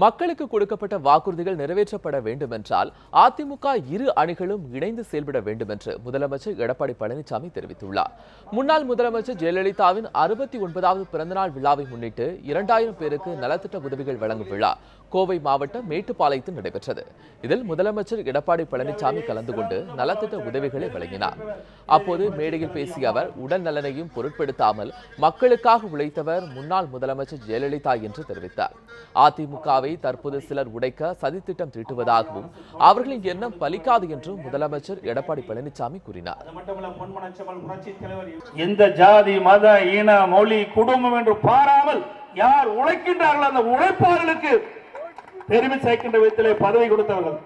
மக்களுக்கு கொடுக்கப்பட்ட வாக்குறுதிகள் நிறைவேற்றப்பட வேண்டுமென்றால் அதிமுக இரு அணிகளும் இணைந்து செயல்பட வேண்டும் என்று முதலமைச்சர் எடப்பாடி பழனிசாமி தெரிவித்துள்ளார். முன்னாள் முதலமைச்சர் ஜெயலலிதாவின் அறுபத்தி ஒன்பதாவது பிறந்தநாள் விழாவை முன்னிட்டு இரண்டாயிரம் பேருக்கு நலத்திட்ட உதவிகள் வழங்கும் விழா கோவை மாவட்டம் மேட்டுப்பாளையத்தில் நடைபெற்றது. இதில் முதலமைச்சர் எடப்பாடி பழனிசாமி கலந்து கொண்டு நலத்திட்ட உதவிகளை வழங்கினார். அப்போது மேடையில் பேசிய அவர் உடல் நலனையும் பொருட்படுத்தாமல் மக்களுக்காக உழைத்தவர் முன்னாள் முதலமைச்சர் ஜெயலலிதா என்று தெரிவித்தார். அதிமுக அதிமுகவை தற்போது சிலர் உடைக்க சதித்திட்டம் தீட்டுவதாகவும் அவர்களின் எண்ணம் பலிக்காது என்றும் முதலமைச்சர் எடப்பாடி பழனிசாமி கூறினார். எந்த ஜாதி மத இன மொழி குடும்பம் என்று பாராமல் யார் உழைக்கின்றார்கள் அந்த உழைப்பாளர்களுக்கு பெருமை சேர்க்கின்ற விதத்திலே பதவி கொடுத்தவர்கள்.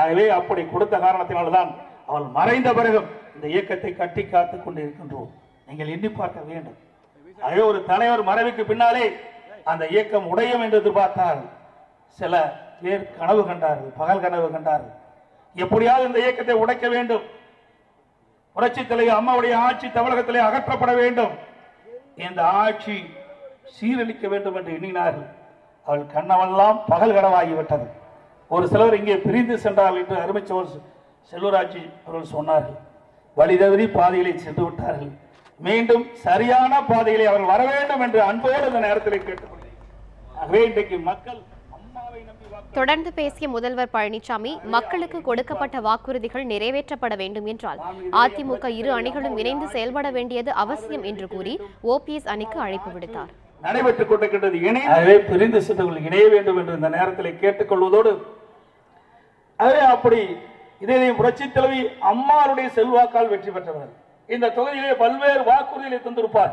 ஆகவே அப்படி கொடுத்த காரணத்தினால்தான் அவள் மறைந்த பிறகு இந்த இயக்கத்தை கட்டி காத்துக் கொண்டிருக்கின்றோம். நீங்கள் எண்ணி பார்க்க வேண்டும். ஆகவே ஒரு தலைவர் மறைவுக்கு பின்னாலே அந்த இயக்கம் உடையும் என்று எதிர்பார்த்தார்கள். சில பேர் கனவு கண்டார்கள் பகல் கனவு கண்டார்கள். எப்படியாவது இந்த இயக்கத்தை உடைக்க வேண்டும். புரட்சி தலைவர் அம்மாவுடைய ஆட்சி தமிழகத்திலே அகற்றப்பட வேண்டும். இந்த ஆட்சி சீரழிக்க வேண்டும் என்று எண்ணினார்கள். அவள் கண்ணவெல்லாம் பகல் கனவாகிவிட்டது. ஒரு சிலர் இங்கே பிரிந்து சென்றார்கள் என்று அருமைச்சோர் செல்வராஜி அவர்கள் சொன்னார்கள். வழி தவறி பாதையிலே சென்று விட்டார்கள். மீண்டும் சரியான பாதையிலே அவர்கள் வர வேண்டும் என்று அன்போடு இந்த நேரத்தில் கேட்டுக்கொண்டேன் ஆகவே இன்றைக்கு மக்கள் தொடர்ந்து பேசிய முதல்வர் பழனிசாமி மக்களுக்கு கொடுக்கப்பட்ட வாக்குறுதிகள் நிறைவேற்றப்பட வேண்டும் என்றால் அதிமுக இரு அணிகளும் இணைந்து செயல்பட வேண்டியது அவசியம் என்று கூறி ஓபிஎஸ் அணிக்கு அழைப்பு விடுத்தார். நடைபெற்றுக் கொண்டிருக்கின்றது. இணைய ஆகவே பிரிந்து சென்றவர்கள் இணைய வேண்டும் என்று இந்த நேரத்தில் கேட்டுக்கொள்வதோடு ஆகவே அப்படி இதே புரட்சி தலைவி அம்மாருடைய செல்வாக்கால் வெற்றி பெற்றவர்கள் இந்த தொகுதியிலே பல்வேறு வாக்குறுதிகளை தந்திருப்பார்.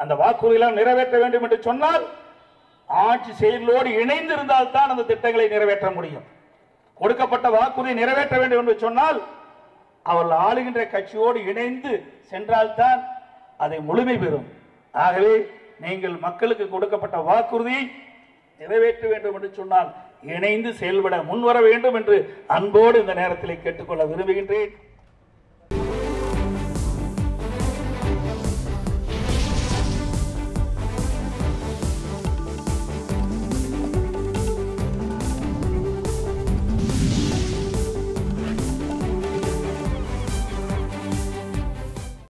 அந்த வாக்குறுதிகளை நிறைவேற்ற வேண்டும் என்று சொன்னால் ஆட்சி செயலோடு இணைந்து இருந்தால் தான் அந்த திட்டங்களை நிறைவேற்ற முடியும். கொடுக்கப்பட்ட வாக்குறுதி நிறைவேற்ற வேண்டும் என்று சொன்னால் அவர்கள் ஆளுகின்ற கட்சியோடு இணைந்து சென்றால்தான் அதை முழுமை பெறும். ஆகவே நீங்கள் மக்களுக்கு கொடுக்கப்பட்ட வாக்குறுதியை நிறைவேற்ற வேண்டும் என்று சொன்னால் இணைந்து செயல்பட முன்வர வேண்டும் என்று அன்போடு இந்த நேரத்தில் கேட்டுக்கொள்ள விரும்புகின்றேன்.